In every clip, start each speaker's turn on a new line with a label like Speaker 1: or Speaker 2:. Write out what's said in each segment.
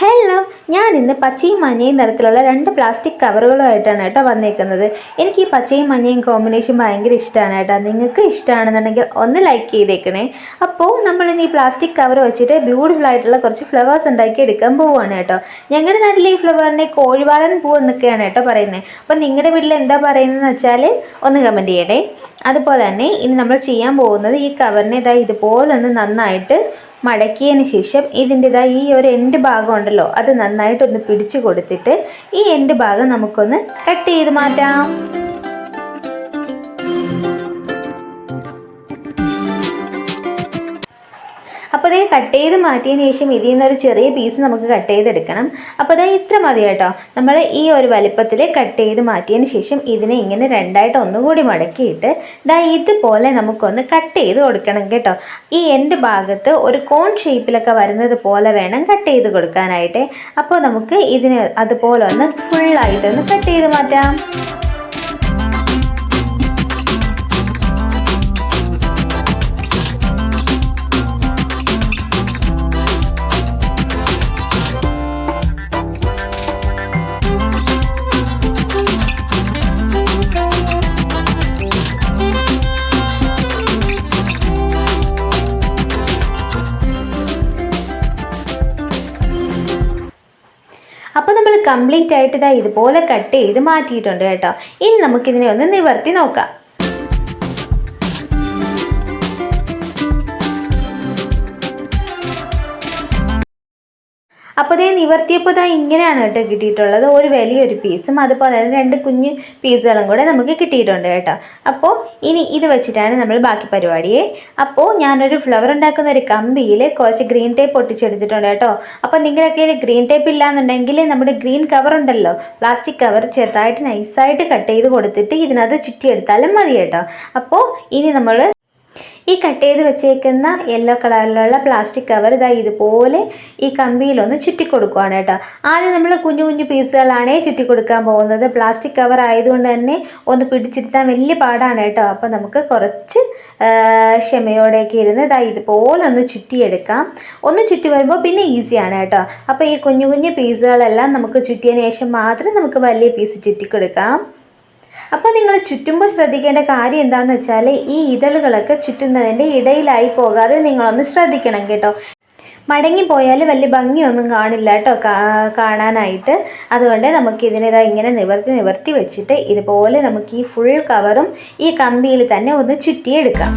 Speaker 1: Hello ഞാൻ ഇന്ന് പച്ചയും മഞ്ഞയും നിറത്തിലുള്ള രണ്ട് പ്ലാസ്റ്റിക് കവറുകളുമായിട്ടാണ് കേട്ടോ വന്നേക്കുന്നത്. എനിക്ക് ഈ പച്ചയും മഞ്ഞയും കോമ്പിനേഷൻ ഭയങ്കര ഇഷ്ടമാണ് കേട്ടോ. നിങ്ങൾക്ക് ഇഷ്ടമാണെന്നുണ്ടെങ്കിൽ ഒന്ന് ലൈക്ക് ചെയ്തേക്കണേ. അപ്പോൾ നമ്മൾ ഇന്ന് ഈ പ്ലാസ്റ്റിക് കവർ വെച്ചിട്ട് ബ്യൂട്ടിഫുൾ ആയിട്ടുള്ള കുറച്ച് ഫ്ലവേഴ്സ് ഉണ്ടാക്കി എടുക്കാൻ പോവുകയാണ് കേട്ടോ. ഞങ്ങളുടെ നാട്ടിൽ ഈ ഫ്ലവറിനെ കോഴിവാലൻ പൂ എന്നൊക്കെയാണ് കേട്ടോ പറയുന്നത്. അപ്പോൾ നിങ്ങളുടെ വീട്ടിൽ എന്താ പറയുന്നതെന്ന് വെച്ചാൽ ഒന്ന് കമന്റ് ചെയ്യണേ. അതുപോലെ തന്നെ ഇനി നമ്മൾ ചെയ്യാൻ പോകുന്നത് ഈ കവറിനെ ഇതാ ഇതുപോലെ ഒന്ന് നന്നായിട്ട് മടക്കിയതിന് ശേഷം ഇതിന്റെതാ ഈ ഒരു എൻഡ് ഭാഗം ഉണ്ടല്ലോ അത് നന്നായിട്ടൊന്ന് പിടിച്ചു കൊടുത്തിട്ട് ഈ എൻഡ് ഭാഗം നമുക്കൊന്ന് കട്ട് ചെയ്ത് മാറ്റാം. അപ്പോൾ ഇത് കട്ട് ചെയ്ത് മാറ്റിയതിന് ശേഷം ഇതിൽ നിന്നൊരു ചെറിയ പീസ് നമുക്ക് കട്ട് ചെയ്തെടുക്കണം. അപ്പോൾ അതാ ഇത്ര മതി കേട്ടോ. നമ്മൾ ഈ ഒരു വലിപ്പത്തിൽ കട്ട് ചെയ്ത് മാറ്റിയതിന് ശേഷം ഇതിനെ ഇങ്ങനെ രണ്ടായിട്ട് ഒന്നുകൂടി മടക്കിയിട്ട് ദാ ഇതുപോലെ നമുക്കൊന്ന് കട്ട് ചെയ്ത് കൊടുക്കണം കേട്ടോ. ഈ എന്റെ ഭാഗത്ത് ഒരു കോൺ ഷേപ്പിലൊക്കെ വരുന്നത് പോലെ വേണം കട്ട് ചെയ്ത് കൊടുക്കാനായിട്ട്. അപ്പോൾ നമുക്ക് ഇതിന് അതുപോലെ ഒന്ന് ഫുള്ളായിട്ടൊന്ന് കട്ട് ചെയ്ത് മാറ്റാം. കംപ്ലീറ്റ് ആയിട്ട് ഇതാ ഇതുപോലെ കട്ട് ചെയ്ത് മാറ്റിയിട്ടുണ്ട് കേട്ടോ. ഇനി നമുക്കിതിനെ ഒന്ന് നിവർത്തി നോക്കാം. അപ്പോൾ ഇതേ നിവർത്തിയപ്പോൾ ഇതാ ഇങ്ങനെയാണ് കേട്ടോ കിട്ടിയിട്ടുള്ളത്. ഒരു വലിയൊരു പീസും അതുപോലെ തന്നെ രണ്ട് കുഞ്ഞ് പീസുകളും കൂടെ നമുക്ക് കിട്ടിയിട്ടുണ്ട് കേട്ടോ. അപ്പോൾ ഇനി ഇത് വെച്ചിട്ടാണ് നമ്മൾ ബാക്കി പരിപാടിയെ. അപ്പോൾ ഞാനൊരു ഫ്ലവർ ഉണ്ടാക്കുന്ന ഒരു കമ്പിയിൽ കുറച്ച് ഗ്രീൻ ടേപ്പ് ഒട്ടിച്ചെടുത്തിട്ടുണ്ട് കേട്ടോ. അപ്പോൾ നിങ്ങളുടെ കയ്യിൽ ഗ്രീൻ ടേപ്പ് ഇല്ലാന്നുണ്ടെങ്കിൽ നമ്മുടെ ഗ്രീൻ കവർ ഉണ്ടല്ലോ. പ്ലാസ്റ്റിക് കവർ ചെറുതായിട്ട് നൈസായിട്ട് കട്ട് ചെയ്ത് കൊടുത്തിട്ട് ഇതിനകത്ത് ചുറ്റിയെടുത്താലും മതി കേട്ടോ. അപ്പോൾ ഇനി നമ്മൾ ഈ കട്ട് ചെയ്ത് വെച്ചേക്കുന്ന യെല്ലോ കളറിലുള്ള പ്ലാസ്റ്റിക് കവർ ഇതാ ഇതുപോലെ ഈ കമ്പിയിലൊന്ന് ചുറ്റിക്കൊടുക്കുവാണ് കേട്ടോ. ആദ്യം നമ്മൾ കുഞ്ഞു കുഞ്ഞു പീസുകളാണേ ചുറ്റി കൊടുക്കാൻ പോകുന്നത്. പ്ലാസ്റ്റിക് കവർ ആയതുകൊണ്ട് തന്നെ ഒന്ന് പിടിച്ചിരുത്താൻ വലിയ പാടാണ് കേട്ടോ. അപ്പോൾ നമുക്ക് കുറച്ച് ക്ഷമയോടെയൊക്കെ ഇരുന്ന് ഇതാ ഇതുപോലെ ഒന്ന് ചുറ്റിയെടുക്കാം. ഒന്ന് ചുറ്റി വരുമ്പോൾ പിന്നെ ഈസിയാണ് കേട്ടോ. അപ്പോൾ ഈ കുഞ്ഞു കുഞ്ഞു പീസുകളെല്ലാം നമുക്ക് ചുറ്റിയതിന് ശേഷം മാത്രം നമുക്ക് വലിയ പീസ് ചുറ്റി കൊടുക്കാം അപ്പോൾ നിങ്ങൾ ചുറ്റുമ്പോൾ ശ്രദ്ധിക്കേണ്ട കാര്യം എന്താണെന്ന് വെച്ചാൽ ഈ ഇതളുകളൊക്കെ ചുറ്റുന്നതിന്റെ ഇടയിലായി പോകാതെ നിങ്ങളൊന്ന് ശ്രദ്ധിക്കണം കേട്ടോ. മടങ്ങി പോയാൽ വലിയ ഭംഗിയൊന്നും കാണില്ല കേട്ടോ കാണാനായിട്ട്. അതുകൊണ്ട് നമുക്ക് ഇതിനിതാ ഇങ്ങനെ നിവർത്തി നിവർത്തി വെച്ചിട്ട് ഇതുപോലെ നമുക്ക് ഈ ഫുൾ കവറും ഈ കമ്പിയിൽ തന്നെ ഒന്ന് ചുറ്റിയെടുക്കാം.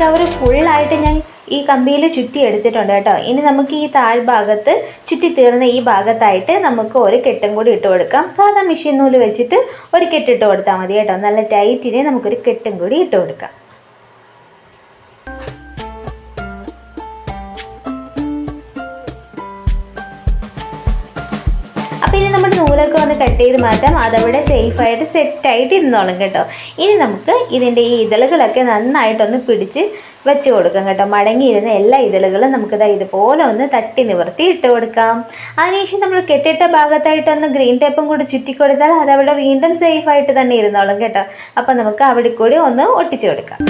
Speaker 1: കവർ ഫുള്ളായിട്ട് ഞാൻ ഈ കമ്പിയിൽ ചുറ്റി എടുത്തിട്ടുണ്ട് കേട്ടോ. ഇനി നമുക്ക് ഈ താഴ്ഭാഗത്ത് ചുറ്റി തീർന്ന ഈ ഭാഗത്തായിട്ട് നമുക്ക് ഒരു കെട്ടും കൂടി ഇട്ട് കൊടുക്കാം. സാധാ മെഷീൻ നൂൽ വെച്ചിട്ട് ഒരു കെട്ടിട്ട് കൊടുത്താൽ മതി കേട്ടോ. നല്ല ടൈറ്റിന് നമുക്കൊരു കെട്ടും കൂടി ഇട്ട് കൊടുക്കാം. അപ്പോൾ ഇനി നമ്മുടെ നൂൽ ഇതുപോലെയൊക്കെ ഒന്ന് കട്ട് ചെയ്ത് മാറ്റാം. അതവിടെ സേഫായിട്ട് സെറ്റായിട്ട് ഇരുന്നോളും കേട്ടോ. ഇനി നമുക്ക് ഇതിന്റെ ഈ ഇതളുകളൊക്കെ നന്നായിട്ടൊന്ന് പിടിച്ച് വെച്ച് കൊടുക്കാം കേട്ടോ. മടങ്ങിയിരുന്ന എല്ലാ ഇതളുകളും നമുക്കിതാ ഇതുപോലെ ഒന്ന് തട്ടി നിവർത്തി ഇട്ട് കൊടുക്കാം. അതിനുശേഷം നമ്മൾ കെട്ടിട്ട ഭാഗത്തായിട്ടൊന്ന് ഗ്രീൻ ടേപ്പും കൂടി ചുറ്റി കൊടുത്താൽ അതവിടെ വീണ്ടും സേഫായിട്ട് തന്നെ ഇരുന്നോളും കേട്ടോ. അപ്പം നമുക്ക് അവിടെ കൂടി ഒന്ന് ഒട്ടിച്ചു കൊടുക്കാം.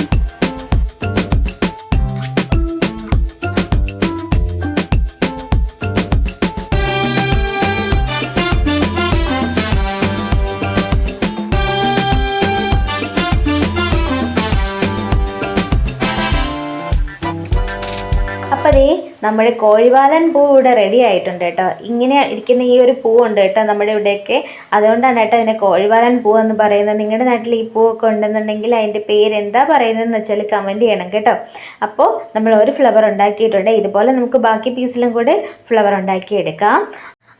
Speaker 1: നമ്മുടെ കോഴിവാലൻ പൂ ഇവിടെ റെഡി ആയിട്ടുണ്ട് കേട്ടോ. ഇങ്ങനെ ഇരിക്കുന്ന ഈ ഒരു പൂ ഉണ്ട് കേട്ടോ നമ്മുടെ ഇവിടെയൊക്കെ. അതുകൊണ്ടാണ് കേട്ടോ അതിനെ കോഴിവാലൻ പൂ എന്ന് പറയുന്നത്. നിങ്ങളുടെ നാട്ടിൽ ഈ പൂവൊക്കെ ഉണ്ടെന്നുണ്ടെങ്കിൽ അതിന്റെ പേര് എന്താ പറയുന്നതെന്ന് വെച്ചാൽ കമന്റ് ചെയ്യണം കേട്ടോ. അപ്പോൾ നമ്മൾ ഒരു ഫ്ലവർ ഉണ്ടാക്കിയിട്ടുണ്ട്. ഇതുപോലെ നമുക്ക് ബാക്കി പീസിലും കൂടെ ഫ്ലവർ ഉണ്ടാക്കിയെടുക്കാം.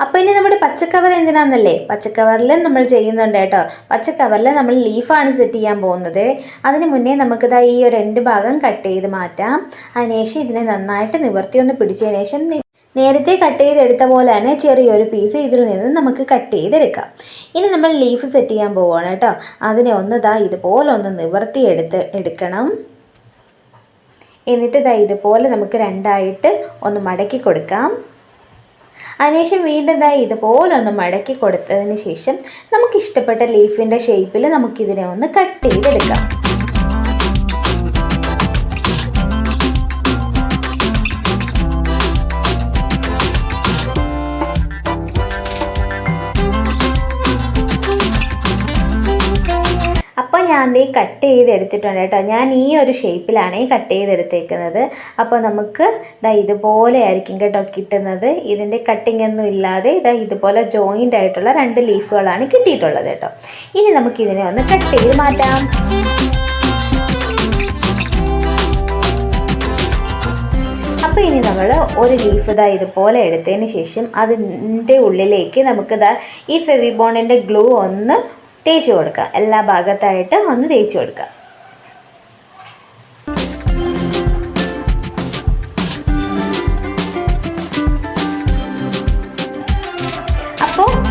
Speaker 1: അപ്പോൾ ഇനി നമ്മുടെ പച്ചക്കവർ എന്തിനാണെന്നല്ലേ പച്ചക്കവറിൽ നമ്മൾ ചെയ്യുന്നുണ്ട് കേട്ടോ. പച്ചക്കവറിൽ നമ്മൾ ലീഫാണ് സെറ്റ് ചെയ്യാൻ പോകുന്നത്. അതിന് മുന്നേ നമുക്കിതാ ഈ ഒരു രണ്ട് ഭാഗം കട്ട് ചെയ്ത് മാറ്റാം. അതിനുശേഷം ഇതിനെ നന്നായിട്ട് നിവർത്തി ഒന്ന് പിടിച്ചതിന് ശേഷം നേരത്തെ കട്ട് ചെയ്തെടുത്ത പോലെ തന്നെ ചെറിയൊരു പീസ് ഇതിൽ നിന്ന് നമുക്ക് കട്ട് ചെയ്തെടുക്കാം. ഇനി നമ്മൾ ലീഫ് സെറ്റ് ചെയ്യാൻ പോവുകയാണ് കേട്ടോ. അതിനെ ഒന്ന് ഇതാ ഇതുപോലെ ഒന്ന് നിവർത്തി എടുത്ത് എടുക്കണം. എന്നിട്ട് ഇതാ ഇതുപോലെ നമുക്ക് രണ്ടായിട്ട് ഒന്ന് മടക്കി കൊടുക്കാം. അതിനുശേഷം വീണ്ടും ദാ ഇതുപോലെ ഒന്ന് മടക്കി കൊടുത്തതിന് ശേഷം നമുക്ക് ഇഷ്ടപ്പെട്ട ലീഫിന്റെ ഷേപ്പിൽ നമുക്കിതിനെ ഒന്ന് കട്ട് ചെയ്തെടുക്കാം. ഞാൻ ദേ കട്ട് ചെയ്തെടുത്തിട്ടുണ്ട് കേട്ടോ. ഞാൻ ഈ ഒരു ഷേപ്പിലാണ് കട്ട് ചെയ്തെടുത്തേക്കുന്നത്. അപ്പോൾ നമുക്ക് ഇതാ ഇതുപോലെ ആയിരിക്കും കേട്ടോ കിട്ടുന്നത്. ഇതിന്റെ കട്ടിംഗ് ഒന്നും ഇല്ലാതെ ഇതാ ഇതുപോലെ ജോയിന്റ് ആയിട്ടുള്ള രണ്ട് ലീഫുകളാണ് കിട്ടിയിട്ടുള്ളത് കേട്ടോ. ഇനി നമുക്ക് ഇതിനെ ഒന്ന് കട്ട് ചെയ്ത് മാറ്റാം. അപ്പോൾ ഇനി നമ്മൾ ഒരു ലീഫ് ഇതാ ഇതുപോലെ എടുത്തതിന് ശേഷം അതിന്റെ ഉള്ളിലേക്ക് നമുക്ക് ഇതാ ഈ ഫെവിബോണിന്റെ ഗ്ലൂ ഒന്ന് തേച്ച് കൊടുക്കുക. എല്ലാ ഭാഗത്തായിട്ട് ഒന്ന് തേച്ച് കൊടുക്കുക.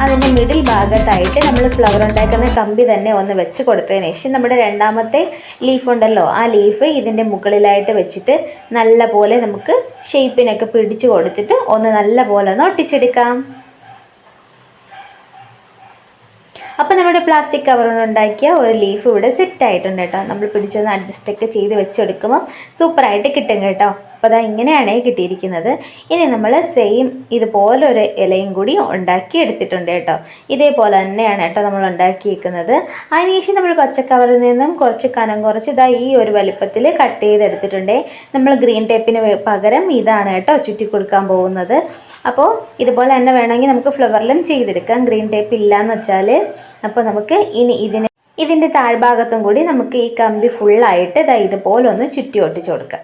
Speaker 1: അതിന്റെ മിഡിൽ ഭാഗത്തായിട്ട് നമ്മൾ ഫ്ലവർ ഉണ്ടാക്കുന്ന കമ്പി തന്നെ ഒന്ന് വെച്ച് കൊടുത്തതിന് ശേഷം നമ്മുടെ രണ്ടാമത്തെ ലീഫ് ഉണ്ടല്ലോ ആ ലീഫ് ഇതിന്റെ മുകളിലായിട്ട് വെച്ചിട്ട് നല്ല പോലെ നമുക്ക് ഷേപ്പിനൊക്കെ പിടിച്ചു കൊടുത്തിട്ട് ഒന്ന് നല്ല പോലെ ഒന്ന് ഒട്ടിച്ചെടുക്കാം. അപ്പോൾ നമ്മുടെ പ്ലാസ്റ്റിക് കവർ കൊണ്ട് ഉണ്ടാക്കിയ ഒരു ലീഫ് ഇവിടെ സെറ്റ് ആയിട്ടുണ്ട് കേട്ടോ. നമ്മൾ പിടിച്ചൊന്ന് അഡ്ജസ്റ്റൊക്കെ ചെയ്ത് വെച്ചെടുക്കുമ്പോൾ സൂപ്പറായിട്ട് കിട്ടും കേട്ടോ. അപ്പോൾ അതാ ഇങ്ങനെയാണ് കിട്ടിയിരിക്കുന്നത്. ഇനി നമ്മൾ സെയിം ഇതുപോലെ ഒരു ഇലയും കൂടി ഉണ്ടാക്കി എടുത്തിട്ടുണ്ട് കേട്ടോ. ഇതേപോലെ തന്നെയാണ് കേട്ടോ നമ്മൾ ഉണ്ടാക്കിയിരിക്കുന്നത് അതിനുശേഷം നമ്മൾ പച്ചക്കവറിൽ നിന്നും കുറച്ച് കനം കുറച്ച് ഇതാ ഈ ഒരു വലിപ്പത്തിൽ കട്ട് ചെയ്തെടുത്തിട്ടുണ്ട്. നമ്മൾ ഗ്രീൻ ടേപ്പിന് പകരം ഇതാണ് കേട്ടോ ചുറ്റി കൊടുക്കാൻ പോകുന്നത്. അപ്പോൾ ഇതുപോലെ തന്നെ വേണമെങ്കിൽ നമുക്ക് ഫ്ലവറിലും ചെയ്തെടുക്കാം. ഗ്രീൻ ടേപ്പ് ഇല്ലയെന്ന് വെച്ചാൽ അപ്പോൾ നമുക്ക് ഇനി ഇതിന് ഇതിന്റെ താഴ്ഭാഗത്തും കൂടി നമുക്ക് ഈ കമ്പി ഫുള്ളായിട്ട് ഇതാ ഇതുപോലെ ഒന്ന് ചുറ്റി ഒട്ടിച്ചു കൊടുക്കാം.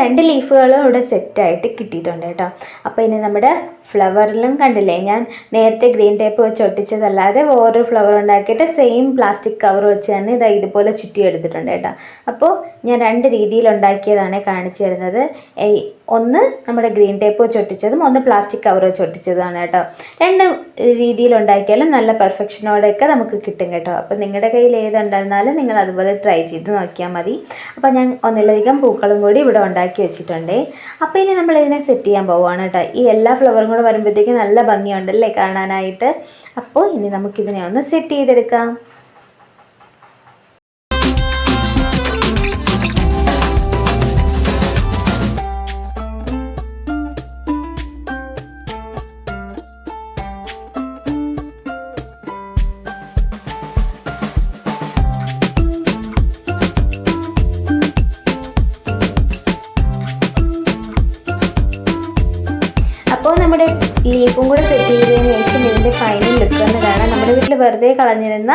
Speaker 1: രണ്ട് ലീഫുകളും ഇവിടെ സെറ്റായിട്ട് കിട്ടിയിട്ടുണ്ട് കേട്ടോ. അപ്പോൾ ഇനി നമ്മുടെ ഫ്ലവറിലും കണ്ടില്ലേ? ഞാൻ നേരത്തെ ഗ്രീൻ ടേപ്പ് വെച്ച് ഒട്ടിച്ചതല്ലാതെ വേറൊരു ഫ്ലവർ ഉണ്ടാക്കിയിട്ട് സെയിം പ്ലാസ്റ്റിക് കവർ വെച്ച് തന്നെ ഇതാ ഇതുപോലെ ചുറ്റി എടുത്തിട്ടുണ്ട് കേട്ടോ. അപ്പോൾ ഞാൻ രണ്ട് രീതിയിൽ ഉണ്ടാക്കിയതാണ് കാണിച്ചു തരുന്നത്. ഒന്ന് നമ്മുടെ ഗ്രീൻ ടേപ്പ് വെച്ച് ഒട്ടിച്ചതും ഒന്ന് പ്ലാസ്റ്റിക് കവർ വെച്ച് ഒട്ടിച്ചതുമാണ് കേട്ടോ. രണ്ട് രീതിയിൽ ഉണ്ടാക്കിയാലും നല്ല പെർഫെക്ഷനോടെയൊക്കെ നമുക്ക് കിട്ടും കേട്ടോ. അപ്പോൾ നിങ്ങളുടെ കയ്യിൽ ഏതുണ്ടായിരുന്നാലും നിങ്ങൾ അതുപോലെ ട്രൈ ചെയ്ത് നോക്കിയാൽ മതി. അപ്പോൾ ഞാൻ ഒന്നിലധികം പൂക്കളും കൂടി ഇവിടെ ഉണ്ടാക്കി വെച്ചിട്ടുണ്ട്. അപ്പോൾ ഇനി നമ്മൾ ഇതിനെ സെറ്റ് ചെയ്യാൻ പോവുകയാണ് കേട്ടോ. ഈ എല്ലാ ഫ്ലവറും കൂടെ വരുമ്പോഴത്തേക്കും നല്ല ഭംഗിയുണ്ടല്ലേ കാണാനായിട്ട്. അപ്പോൾ ഇനി നമുക്കിതിനെ ഒന്ന് സെറ്റ് ചെയ്തെടുക്കാം. നമ്മുടെ ലീഫും കൂടെ സെറ്റ് ചെയ്തതിന് ശേഷം ഇതിന്റെ ഫൈനൽ ലുക്ക് എന്ന് കാണാം. നമ്മുടെ വീട്ടിൽ വെറുതെ കളഞ്ഞിരുന്ന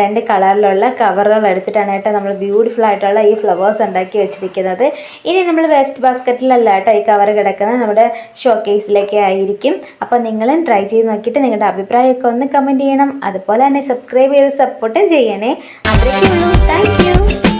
Speaker 1: രണ്ട് കളറിലുള്ള കവറുകൾ എടുത്തിട്ടാണ് കേട്ടോ നമ്മൾ ബ്യൂട്ടിഫുൾ ആയിട്ടുള്ള ഈ ഫ്ലവേഴ്സ് ഉണ്ടാക്കി വെച്ചിരിക്കുന്നത്. ഇനി നമ്മൾ വേസ്റ്റ് ബാസ്ക്കറ്റിലല്ല കേട്ടോ ഈ കവർ കിടക്കുന്നത്. നമ്മുടെ ഷോ കേസിലേക്ക് ആയിരിക്കും. അപ്പോൾ നിങ്ങളും ട്രൈ ചെയ്ത് നോക്കിയിട്ട് നിങ്ങളുടെ അഭിപ്രായമൊക്കെ ഒന്ന് കമന്റ് ചെയ്യണം. അതുപോലെ തന്നെ സബ്സ്ക്രൈബ് ചെയ്ത് സപ്പോർട്ടും ചെയ്യണേ. അത്രയ്ക്കുള്ളൂ താങ്ക്